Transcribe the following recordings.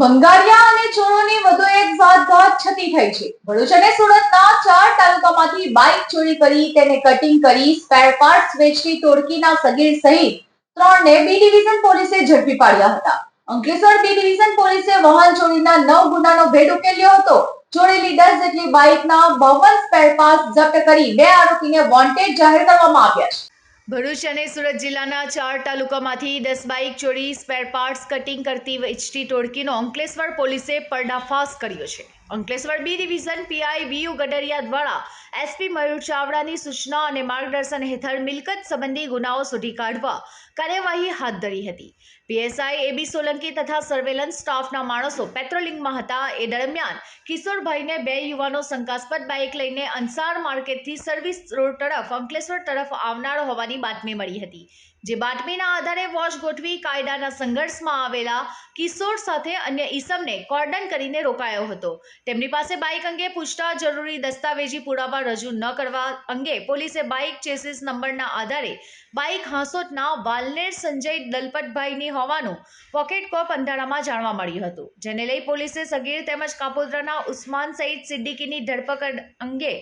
ભંગારિયા અને ચોરોની વધુ એક વાતઘાત છતી થઈ છે. ભરૂચ અને સુરતના ચાર તાલુકામાંથી બાઇક ચોરી કરી, તેને કટિંગ કરી સ્પેર પાર્ટ્સ વેચતી ટોળકીના સગીર સહિત ત્રણને બી ડિવિઝન પોલીસે ઝડપી પાડ્યા હતા. અંકલેશ્વર બી ડિવિઝન પોલીસે વાહન ચોરીના નવ ગુનાનો ભેદ ઉકેલ્યો હતો. ચોરેલી દસ જેટલી બાઇકના બાવન સ્પેર પાર્ટ્સ જપ્ત કરી બે આરોપીને વોન્ટેડ જાહેર કરવામાં આવ્યા છે. ભરૂચ અને સુરત જિલ્લાના ચાર તાલુકામાંથી દસ બાઇક ચોરી સ્પેર પાર્ટ્સ કટિંગ કરતી વેચતી ટોળકીનો અંકલેશ્વર પોલીસે પર્દાફાશ કર્યો છે. Ankleshwar B division, PI V Gadariya દ્વારા એસપી મયુર ચાવડાની સૂચના અને માર્ગદર્શન હેઠળ મિલકત સંબંધી ગુનાઓ શોધી કાઢવા કાર્યવાહી હાથ ધરી હતી. પીએસઆઈ એબી સોલંકી તથા સર્વેલન્સ સ્ટાફના માણસો પેટ્રોલિંગમાં હતા. એ દરમિયાન કિશોરભાઈને બે યુવાનો શંકાસ્પદ બાઇક લઈને અંસાર માર્કેટથી સર્વિસ રોડ તરફ અંકલેશ્વર તરફ આવનાર હોવાની બાતમી મળી હતી. જે બાતમીના આધારે વોચ ગોઠવી કાયદાના સંઘર્ષમાં આવેલા કિશોર સાથે અન્ય ઈસમને કોર્ડન કરીને રોકાયો હતો. તેમની પાસે બાઇક અંગે પૂછતા જરૂરી દસ્તાવેજી પુરાવા રજૂ ન કરવા અંગે પોલીસે બાઇક ચેસીસ નંબરના આધારે બાઇક હાંસોટના વાલનેર સંજય દલપતભાઈની હોવાનું પોકેટ કોપ અંધારામાં જાણવા મળ્યું હતું. જેને લઈ પોલીસે સગીર તેમજ કાપોદ્રાના ઉસ્માન સઈદ સિદ્દીકીની ધરપકડ અંગે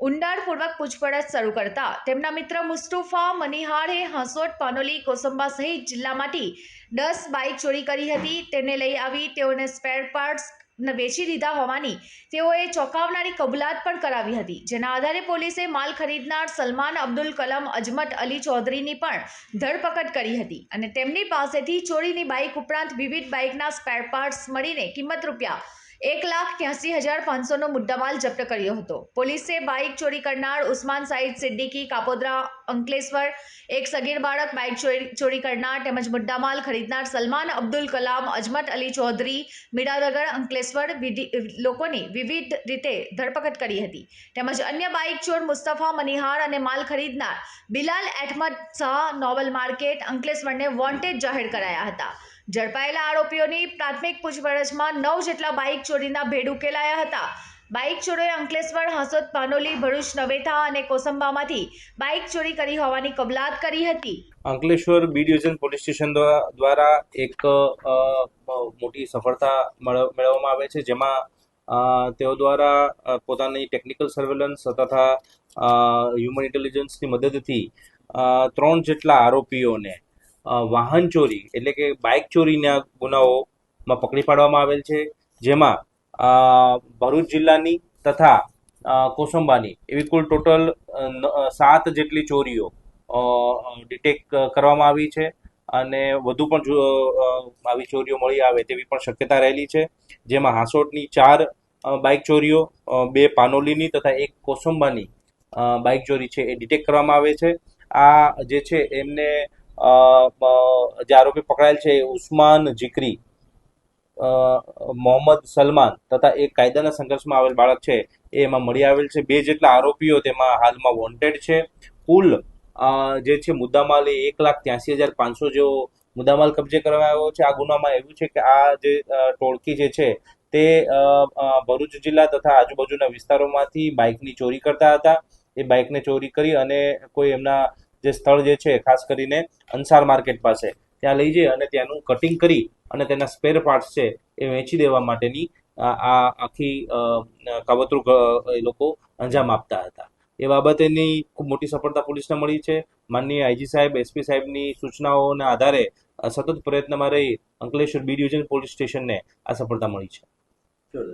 ઊંડાણપૂર્વક પૂછપરછ શરૂ કરતા તેમના મિત્ર મુસ્તુફા, મનિહારે, હાંસોટ, પાનોલી, કોસંબા સહિત જિલ્લામાંથી દસ બાઇક ચોરી કરી હતી. તેને લઈ આવી તેઓને સ્પેર પાર્ટ્સ વેચી દીધા હોવાની તેઓએ ચોંકાવનારી કબૂલાત પણ કરાવી હતી. જેના આધારે પોલીસે માલ ખરીદનાર સલમાન અબ્દુલ કલમ, અજમત અલી ચૌધરીની પણ ધરપકડ કરી હતી અને તેમની પાસેથી ચોરીની બાઇક ઉપરાંત વિવિધ બાઇકના સ્પેર પાર્ટ્સ મળીને કિંમત રૂપિયા એક લાખ ત્યાસી હજાર પાંચસોનો મુદ્દામાલ જપ્ત કર્યો હતો. પોલીસે બાઇક ચોરી કરનાર ઉસ્માન સાઈદ સિદ્દીકી, કાપોદ્રા, અંકલેશ્વર, એક સગીર બાળક બાઇક ચોરી કરનાર તેમજ મુદ્દામાલ ખરીદનાર સલમાન અબ્દુલ કલામ, અજમત અલી ચૌધરી, મીરાનગર, અંકલેશ્વર લોકોની વિવિધ રીતે ધરપકડ કરી હતી. તેમજ અન્ય બાઇક ચોર મુસ્તફા મનિહાર અને માલ ખરીદનાર બિલાલ એઠમદ શાહ નોવલ માર્કેટ અંકલેશ્વરને વોન્ટેડ જાહેર કરાયા હતા. ઝડપાયેલા આરોપીઓની પ્રાથમિક પૂછપરછમાં નવ જેટલા બાઇક ચોરીના ભેડ ઉકેલાયા હતા. બાઇક ચોરોએ અંકલેશ્વર, હાંસોદ, પાનોલી, ભરૂચ, નવેથા અને કોસંબામાંથી બાઇક ચોરી કરી હોવાની કબલાત કરી હતી. Ankleshwar B division police station દ્વા- દ્વારા એક મોટી સફળતા મેળવ- મેળવવામાં આવે છે, જેમાં તેઓ દ્વારા પોતાની ટેકનિકલ સર્વેલન્સ તથા હ્યુમન ઇન્ટેલિજન્સની મદદથી ત્રણ જેટલા આરોપીઓને વાહન ચોરી, એટલે કે બાઇક ચોરીના ગુનાઓમાં પકડી પાડવામાં આવેલ છે. જેમાં ભરૂચ જિલ્લાની તથા કોસંબાની એવી કુલ ટોટલ સાત જેટલી ચોરીઓ ડિટેક્ટ કરવામાં આવી છે. અને વધુ પણ જો આવી ચોરીઓ મળી આવે તેવી પણ શક્યતા રહેલી છે. જેમાં હાંસોટની ચાર બાઇક ચોરીઓ બે પાનોલીની તથા એક કોસંબાની બાઇક ચોરી છે એ ડિટેક્ટ કરવામાં આવે છે. આ જે છે એમને જે આરોપી પકડાયેલ છે ઉસ્માન જીકરી મોહમ્મદ સલમાન તથા એક કાયદાના સંઘર્ષમાં આવેલ બાળક છે. એ એમાં મળી આવેલ છે. બે જેટલા આરોપીઓ તેમાં હાલમાં વોન્ટેડ છે. કુલ જે છે મુદ્દામાલ એ એક લાખ ત્યાસી હજાર પાંચસો જેવો મુદ્દામાલ કબજે કરવામાં આવ્યો છે. આ ગુનામાં એવું છે કે આ જે ટોળકી જે છે તે ભરૂચ જિલ્લા તથા આજુબાજુના વિસ્તારોમાંથી બાઇકની ચોરી કરતા હતા. એ બાઇકને ચોરી કરી અને કોઈ એમના જે સ્થળ જે છે, ખાસ કરીને અંસાર માર્કેટ પાસે, ત્યાં લઈ જઈ અને ત્યાંનું કટિંગ કરી અને તેના સ્પેર પાર્ટ્સ છે, એ વેચી દેવા માટેની, આ આખી કાવતરું એ લોકો અંજામ આપતા હતા. એ બાબતેની ખૂબ મોટી સફળતા પોલીસને મળી છે. માનનીય આઈજી સાહેબ એસપી સાહેબની સૂચનાઓના આધારે સતત પ્રયત્નમાં રહી અંકલેશ્વર બી ડિવિઝન પોલીસ સ્ટેશનને આ સફળતા મળી છે.